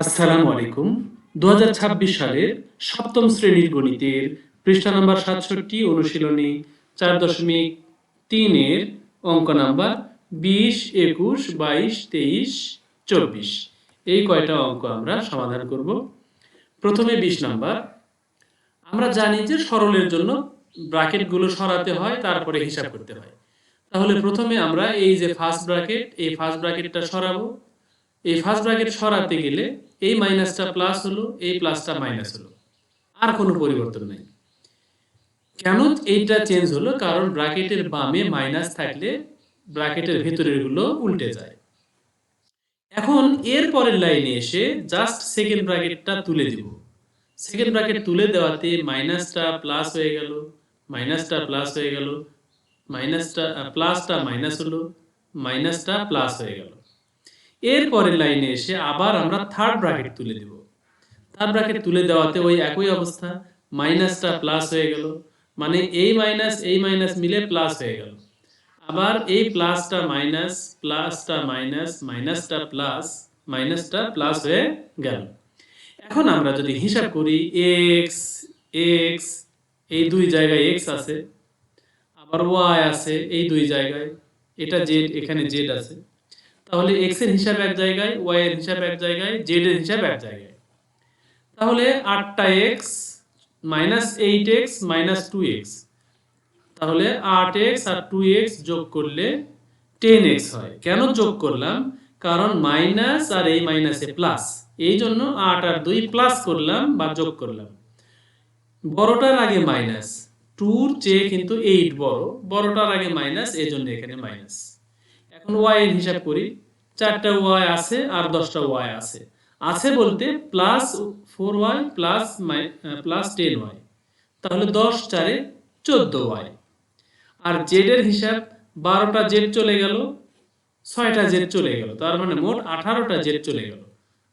আসসালামু আলাইকুম। দু হাজার ছাব্বিশ সালের সপ্তম শ্রেণির গণিতের পৃষ্ঠা নাম্বার সাতষট্টি, অনুশীলনী চার দশমিক তিনের অঙ্ক নাম্বার বিশ, একুশ, বাইশ, তেইশ, চব্বিশ। এই কয়টা অঙ্ক আমরা সমাধান করব। প্রথমে বিশ নাম্বার। আমরা জানি যে সরলের জন্য ব্র্যাকেটগুলো সরাতে হয়, তারপরে হিসাব করতে হয়। তাহলে প্রথমে আমরা এই যে ফার্স্ট ব্র্যাকেট এই ফার্স্ট ব্র্যাকেটটা সরাবো। এই ফার্স্ট ব্র্যাকেট সরাতে গেলে এই মাইনাসটা প্লাস হলো এই প্লাসটা মাইনাস হলো। আর কোনো পরিবর্তন নেই। কেন এইটা চেঞ্জ হলো কারণ ব্র্যাকেটের বামে মাইনাস থাকলে ব্র্যাকেটের ভেতরেরগুলো উল্টে যায়। এখন এর পরের লাইনে এসে জাস্ট সেকেন্ড ব্র্যাকেটটা তুলে দিব। সেকেন্ড ব্র্যাকেট তুলে দেওয়াতে মাইনাসটা প্লাস হয়ে গেল মাইনাসটা প্লাস হয়ে গেল মাইনাসটা প্লাসটা মাইনাস হলো মাইনাসটা প্লাস হয়ে গেল। এর পরের লাইনে এসে আবার আমরা থার্ড ব্র্যাকেট তুলে দেব। থার্ড ব্র্যাকেট তুলে দেওয়াতে ওই একই অবস্থা মাইনাসটা প্লাস হয়ে গেল মানে এই মাইনাস এই মাইনাস মিলে প্লাস হয়ে গেল। আবার এই প্লাসটা মাইনাস প্লাসটা মাইনাস মাইনাসটা প্লাস মাইনাসটা প্লাস হয়ে গেল। এখন আমরা যদি হিসাব করি এক্স এক্স এই দুই জায়গায় এক্স আছে, আবার ওয়াই আছে এই দুই জায়গায়, এটা জেড এখানে জেড আছে। তাহলে এক্সের হিসাব এক জায়গায় ওয়াই এর হিসাব এক জায়গায় জেড এর হিসাব এক জায়গায়। তাহলে আটটা x minus eight x minus two x তাহলে আট এক্স আর টু এক্স যোগ করলে টেন এক্স হয়। কেন যোগ করলাম? কারণ মাইনাস আর এই মাইনাসে প্লাস এই জন্য আট আর দুই প্লাস করলাম বা যোগ করলাম। বড়টার আগে মাইনাস টুর চেয়ে কিন্তু এইট বড়। বড়টার আগে মাইনাস এই জন্য এখানে মাইনাস এখন ওয়াই এর হিসাব করি। চারটা ওয়াই আছে আর দশটা ওয়াই আছে। আছে বলতে plus four y plus plus ten y তাহলে দশ চারে চোদ্দ ওয়াই আর জেড এর হিসাব বারোটা জেড চলে গেল, ছয়টা জেড চলে গেল। তার মানে মোট আঠারোটা জেড চলে গেল।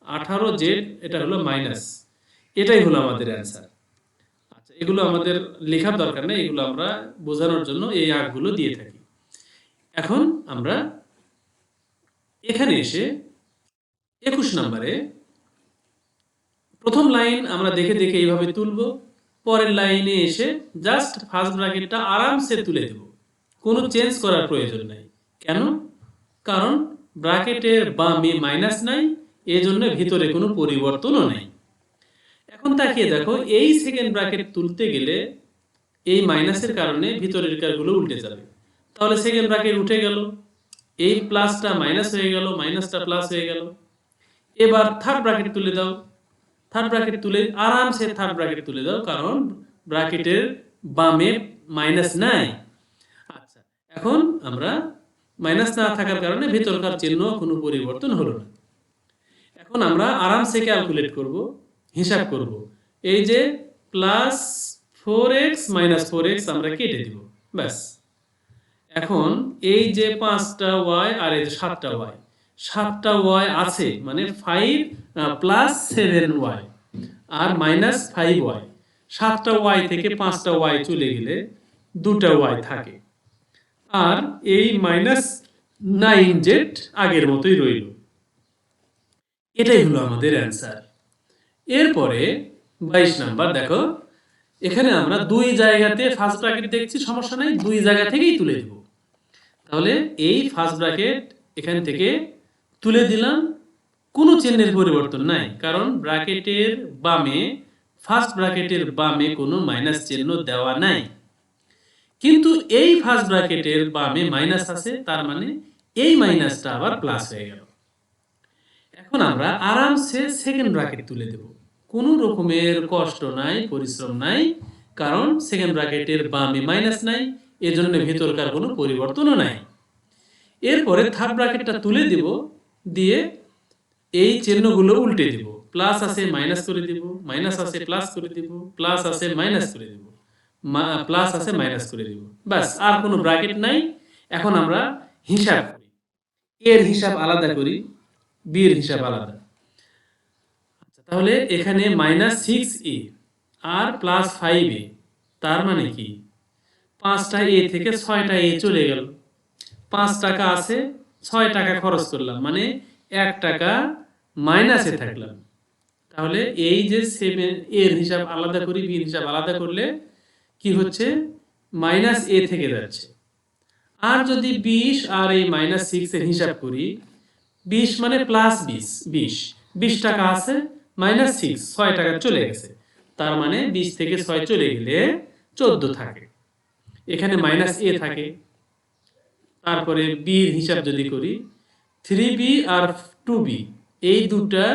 আঠারো জেড এটা হলো মাইনাস এটাই হলো আমাদের অ্যান্সার আচ্ছা এগুলো আমাদের লেখার দরকার নেই, এগুলো আমরা বোঝানোর জন্য এই আঁকগুলো দিয়ে থাকি। এখন আমরা এখানে এসে একুশ নম্বরে প্রথম লাইন আমরা দেখে দেখে এইভাবে তুলব, পরের লাইনে এসে জাস্ট ফার্স্ট ব্র্যাকেটটা আরামসে তুলে দেব। কোনো চেঞ্জ করার প্রয়োজন নাই। কেন? কারণ ব্র্যাকেটের বামে মাইনাস নাই, এজন্য ভিতরে কোনো পরিবর্তনও নাই। এখন তাকিয়ে দেখো, এই সেকেন্ড ব্র্যাকেট তুলতে গেলে এই মাইনাসের কারণে ভিতরের কারগুলো উল্টে যাবে। তাহলে সেকেন্ড ব্র্যাকেট উঠে গেল। এই প্লাসটা মাইনাস হয়ে গেল মাইনাসটা প্লাস হয়ে গেল। এবার থার্ড ব্র্যাকেট তুলে দাও। থার্ড ব্র্যাকেট তুলে আরামসে থার্ড ব্র্যাকেট তুলে দাও, কারণ ব্র্যাকেটের বামে মাইনাস নাই। আচ্ছা এখন আমরা মাইনাস না থাকার কারণে ভেতরকার চিহ্ন কোনো পরিবর্তন হলো না। এখন আমরা আরামসে ক্যালকুলেট করব, হিসাব করব। এই যে plus four x minus four x আমরা কেটে দিব, ব্যাস। এখন এই যে পাঁচটা ওয়াই আর এই যে সাতটা ওয়াই সাতটা ওয়াই আছে মানে ফাইভ প্লাস সেভেন ওয়াই আর মাইনাস ফাইভ ওয়াই সাতটা ওয়াই থেকে পাঁচটা ওয়াই চলে গেলে দুটা ওয়াই থাকে। আর এই মাইনাস নাইন জেড আগের মতোই রইল। এটাই হলো আমাদের অ্যান্সার এরপরে বাইশ নাম্বার, দেখো। এখানে আমরা দুই জায়গাতে ফার্স্ট ব্র্যাকেট দেখছি, সমস্যা নাই, দুই জায়গা থেকেই তুলে দেব। তাহলে এই ফার্স্ট ব্র্যাকেট এখান থেকে তুলে দিলাম, কোনো চিহ্নের পরিবর্তন নাই, কারণ ব্র্যাকেটের বামে ফার্স্ট ব্র্যাকেটের বামে কোনো মাইনাস চিহ্ন দেওয়া নাই। কিন্তু এই ফার্স্ট ব্র্যাকেটের বামে মাইনাস আছে, তার মানে এই মাইনাসটা আবার প্লাস হয়ে গেল। এখন আমরা আরামসে সেকেন্ড ব্র্যাকেট তুলে দেব। কোনো রকমের কষ্ট নাই, পরিশ্রম নাই, কারণ সেকেন্ড ব্র্যাকেটের বামে মাইনাস নাই, এজন্য ভেতরকার কোনো পরিবর্তনও নাই। এরপরে থার্ড ব্র্যাকেটটা তুলে দিব, দিয়ে এই চিহ্নগুলো উল্টে দিব। প্লাস আছে মাইনাস করে দিব মাইনাস আছে প্লাস করে দিব প্লাস আছে মাইনাস করে দিব। প্লাস আছে মাইনাস করে দিব। ব্যাস, আর কোনো ব্র্যাকেট নাই। এখন আমরা হিসাব করি। এর হিসাব আলাদা করি বি এর হিসাব আলাদা। আচ্ছা তাহলে এখানে মাইনাস সিক্স এ আর প্লাস ফাইভ এ তার মানে কি? পাঁচটা এ থেকে ছয়টা এ চলে গেল। পাঁচ টাকা আছে, ছয় টাকা খরচ করলাম। মানে এক টাকা মাইনাসে থাকলাম। তাহলে এই যে সেভেন এর হিসাব আলাদা করি বির হিসাব আলাদা করলে কি হচ্ছে? মাইনাস এ থেকে যাচ্ছে। আর যদি বিশ আর এই মাইনাস সিক্স এর হিসাব করি, বিশ মানে প্লাস বিশ বিশ। বিশ টাকা আছে, মাইনাস সিক্স ছয় টাকা চলে গেছে। তার মানে বিশ থেকে ছয় চলে গেলে চোদ্দ থাকে। এখানে মাইনাস এ থাকে। তারপরে বির হিসাব যদি করি থ্রি বি আর টু বি এই দুটা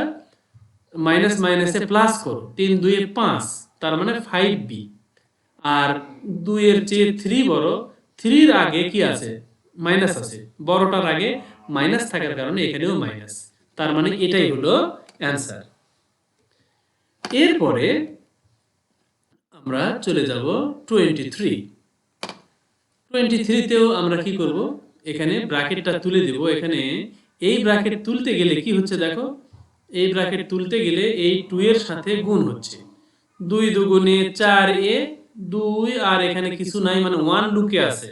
মাইনাস মাইনাসে প্লাস করো, তিন দুয়ে পাঁচ, তার মানে ফাইভ বি আর দুইয়ের চেয়ে থ্রি বড় থ্রির আগে কি আছে? মাইনাস আছে। বড়টার আগে মাইনাস থাকার কারণে এখানেও মাইনাস তার মানে এটাই হলো অ্যান্সার এরপরে আমরা চলে যাব টোয়েন্টি থ্রি টোয়েন্টি থ্রিতেও আমরা কি করব? এখানে ব্র্যাকেটটা তুলে দেব। এখানে এই ব্র্যাকেট তুলতে গেলে কি হচ্ছে দেখো? এই ব্র্যাকেট তুলতে গেলে এই টু এর সাথে গুণ হচ্ছে। দুই দুগুণে চার এ দুই, আর এখানে কিছু নাই মানে ওয়ান লুকে আছে।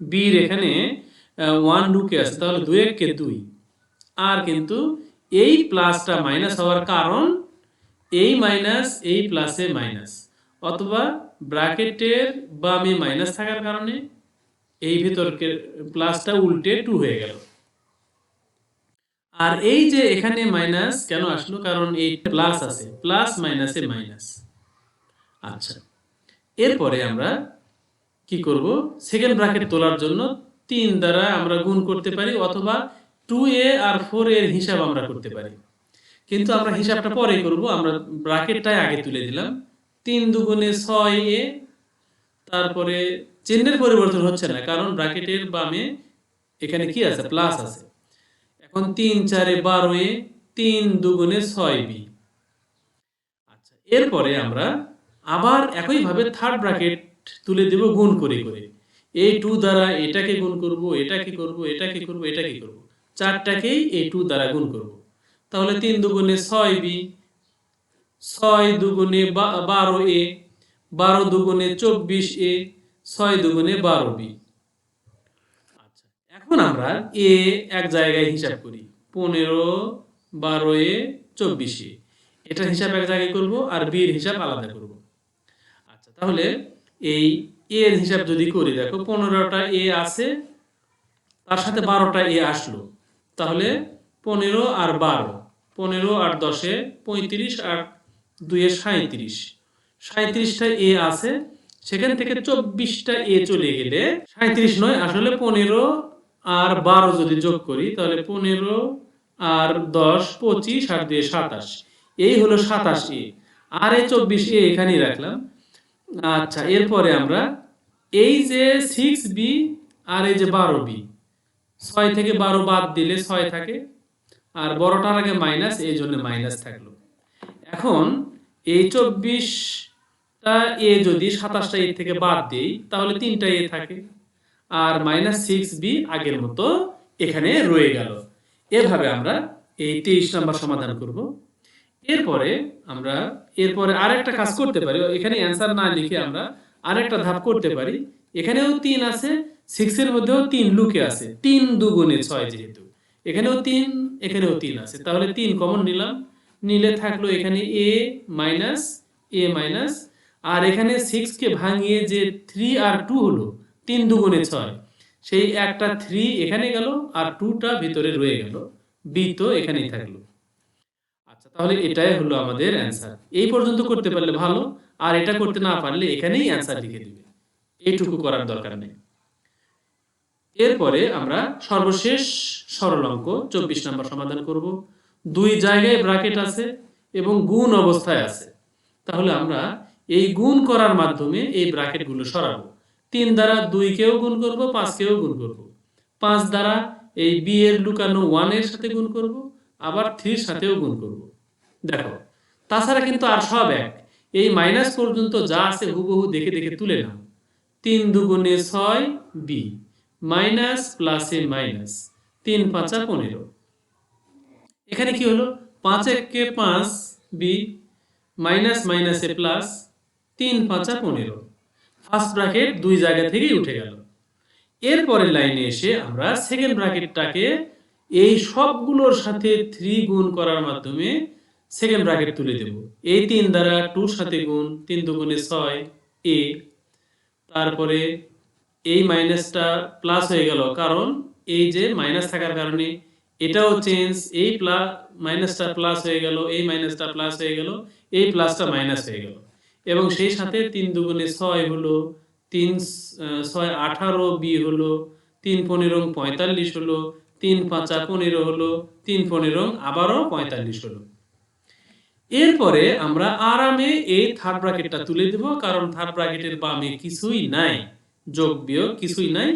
বির এখানে ওয়ান লুকে আছে, তাহলে দুই এককে দুই। আর কিন্তু এই প্লাসটা মাইনাস হওয়ার কারণ, এই মাইনাস এই প্লাসে মাইনাস অথবা ব্র্যাকেটের বামে মাইনাস থাকার কারণে এই ভেতরকে প্লাসটা উল্টে টু হয়ে গেল। আর এই যে এখানে মাইনাস কেন আসলো? কারণ এই প্লাস আছে। প্লাস মাইনাসে মাইনাস আচ্ছা। এরপরে আমরা কি করব? সেকেন্ড ব্র্যাকেট তোলার জন্য তিন দ্বারা আমরা গুণ করতে পারি অথবা টু এ আর ফোর এর হিসাব আমরা করতে পারি। কিন্তু আমরা হিসাবটা পরে করব। আমরা ব্র্যাকেটটাই আগে তুলে দিলাম। তিন দুগুণে ছয় এ, তারপরে চিহ্নের পরিবর্তন হচ্ছে না, কারণ ব্র্যাকেটের বামে এখানে কি আছে? প্লাস আছে। এখন তিন চারে বারো এ, তিন দুগুণে ছয় বি। আচ্ছা এরপরে আমরা আবার একইভাবে থার্ড ব্র্যাকেট তুলে দেব গুণ করে করে। এই টু দ্বারা এটাকে গুণ করব, এটাকে করব এটাকে করব এটাকে করব। চারটাকেই এই টু দ্বারা গুণ করব। তাহলে তিন দুগুণে ছয় বি ছয় দুগুণে বা- বারো এ, বারো দুগুণে চব্বিশ এ, ছয় দুগুণে বারো বি। আচ্ছা এখন আমরা এ এক জায়গায় হিসাব করি। পনেরো, বারো এ, চব্বিশে এটার হিসাব এক জায়গায় করব আর বির হিসাব আলাদা করব। আচ্ছা তাহলে এই এ এর হিসাব যদি করি, দেখো পনেরোটা এ আছে, তার সাথে বারোটা এ আসলো। তাহলে পনেরো আর বারো, পনেরো আর দশে পঁয়ত্রিশ আর দুয়ে সাঁত্রিশ সাঁত্রিশটা এ আছে, সেখান থেকে চব্বিশটা এ চলে গেলে সাঁত্রিশ নয়, আসলে পনেরো আর বারো যদি যোগ করি, তাহলে পনেরো আর দশ পঁচিশ আর দুয়ে সাতাশ। এই হলো সাতাশ এ। আর এই চব্বিশ এ এখানেই রাখলাম। আচ্ছা এরপরে আমরা এই যে সিক্স বি আর এই যে বারো বি ছয় থেকে বারো বাদ দিলে ছয় থাকে, আর বড়টার আগে মাইনাস এই জন্য মাইনাস থাকল। এখন এই চব্বিশটা এ যদি সাতাশটা এ থেকে বাদ দিই, তাহলে তিনটা এ থাকে। আর মাইনাস সিক্স বি আগের মতো এখানে রয়ে গেল। এভাবে আমরা এই তেইশ নাম্বার সমাধান করব। এরপরে আমরা এরপরে আরেকটা কাজ করতে পারি। এখানে অ্যান্সার না লিখে আমরা আরেকটা ধাপ করতে পারি। এখানেও তিন আছে সিক্স এর মধ্যেও তিন লুকে আছে। তিন দুগুণে ছয় যেহেতু। এখানেও তিন এখানেও তিন আছে। তাহলে তিন কমন নিলাম। নিলে থাকল এখানে এ মাইনাস এ মাইনাস আর এখানে সিক্স কে ভাঙিয়ে যে থ্রি আর টু হলো, তিন দুগুণে ছয়, সেই একটা থ্রি এখানে গেল আর টুটা ভিতরে রয়ে গেল বি তো এখানেই থাকল। আচ্ছা তাহলে এটাই হলো আমাদের অ্যান্সার এই পর্যন্ত করতে পারলে ভালো, আর এটা করতে না পারলে এখানেই অ্যান্সার লিখে দিবে। এইটুকু করার দরকার নেই। এরপরে আমরা সর্বশেষ সরল অঙ্ক চব্বিশ নম্বর সমাধান করব। দুই জায়গায় ব্র্যাকেট আছে এবং গুণ অবস্থায় আছে। তাহলে আমরা এই গুণ করার মাধ্যমে এই ব্র্যাকেটগুলো সরাবো। তিন দ্বারা দুই দুইকেও গুণ করব পাঁচকেও গুণ করব। পাঁচ দ্বারা এই বি এর লুকানো ওয়ানের সাথে গুণ করব, আবার থ্রির সাথেও গুণ করব। দেখো, তাছাড়া কিন্তু আর সব এক। এই মাইনাস পর্যন্ত যা আছে হুবহু দেখে দেখে তুলে নাও। তিন দুগুণে ছয় বি মাইনাস প্লাসে মাইনাস তিন পাঁচা পনেরো। এখানে কি হলো? পাঁচ এককে পাঁচ বি মাইনাস মাইনাসে প্লাস তিন পাঁচা পনেরো। ফার্স্ট ব্র্যাকেট দুই জায়গা থেকেই উঠে গেল। এরপরের লাইনে এসে আমরা সেকেন্ড ব্র্যাকেটটাকে এই সবগুলোর সাথে থ্রি গুণ করার মাধ্যমে সেকেন্ড ব্র্যাকেট তুলে দেব। এই তিন দ্বারা টুর সাথে গুণ, তিন দুগুণে ছয়, এ। তারপরে এই মাইনাসটা প্লাস হয়ে গেল। কারণ এই যে মাইনাস থাকার কারণে এটাও চেঞ্জ এই প্লাস মাইনাসটা প্লাস হয়ে গেল এই মাইনাসটা প্লাস হয়ে গেল এই প্লাসটা মাইনাস হয়ে গেল। এবং সেই সাথে তিন দুগুণে ছয় হলো, তিন ছয় আঠারো বি হলো, তিন পনেরো পঁয়তাল্লিশ হলো, তিন পাঁচা পনেরো হলো, তিন পনেরো আবারও পঁয়তাল্লিশ হলো। এরপরে আমরা আরামে এই থার্ড ব্র্যাকেটটা তুলে দেব, কারণ থার্ড ব্র্যাকেটের বামে কিছুই নাই, যোগ বিয়োগ কিছুই নাই।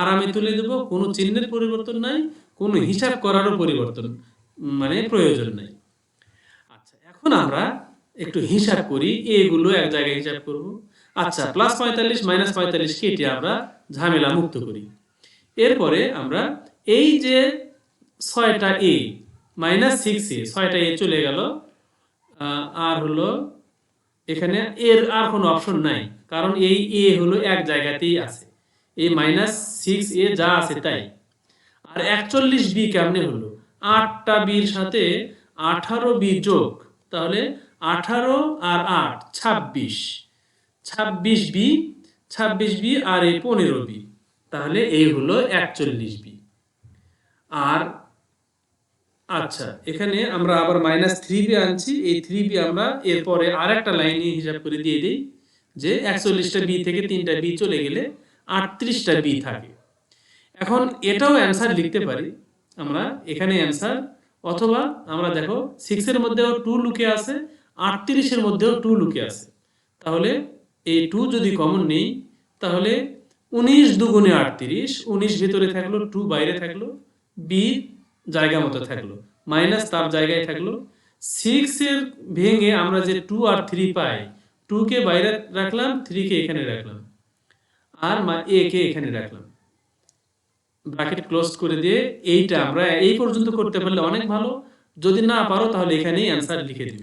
আরামে তুলে দেব, কোনো চিহ্নের পরিবর্তন নাই। কোনো হিসাব করারও পরিবর্তন মানে প্রয়োজন নাই। আচ্ছা এখন আমরা একটু হিসাব করি এগুলো এক জায়গায় হিসাব করব। আচ্ছা প্লাস পঁয়তাল্লিশ মাইনাস পঁয়তাল্লিশ কেটে আমরা ঝামেলা মুক্ত করি। এরপরে আমরা এই যে ছয়টা এ মাইনাস সিক্স এ ছয়টা এ চলে গেল। আর হলো এখানে এর আর কোনো অপশন নাই কারণ এই এ হলো এক জায়গাতেই আছে। এই মাইনাস সিক্স এ যা আছে তাই। আর একচল্লিশ বি কেমনে হলো? আটটা বির সাথে আঠারো বি যোগ, তাহলে আঠারো আর আট, ছাব্বিশ। ছাব্বিশ বি ছাব্বিশ বি আর এই পনেরো বি তাহলে এই হলো একচল্লিশ বি আর আচ্ছা এখানে আমরা আবার মাইনাস থ্রি বি আনছি, এই থ্রি বি আমরা এরপরে আর একটা লাইনে হিসাব করে দিয়ে দিই যে একচল্লিশটা বি থেকে তিনটা বি চলে গেলে আটত্রিশটা বি থাকে। এখন এটাও অ্যান্সার লিখতে পারি। আমরা এখানে অ্যান্সার অথবা আমরা দেখো সিক্সের মধ্যেও টু লুকে আছে আটত্রিশের মধ্যেও টু লুকে আছে। তাহলে এই টু যদি কমন নেই, তাহলে উনিশ দুগুণে আটত্রিশ, উনিশ ভিতরে থাকল টু বাইরে থাকল বি জায়গা মতো থাকল মাইনাস তার জায়গায় থাকল। সিক্স এর ভেঙে আমরা যে টু আর থ্রি পাই টু কে বাইরে রাখলাম থ্রি কে এখানে রাখলাম, আর এ কে এখানে রাখলাম। ব্র্যাকেট ক্লোজ করে দিয়ে এইটা আমরা এই পর্যন্ত করতে পারলে অনেক ভালো। যদি না পারো তাহলে এখানেই অ্যান্সার লিখে দিবে।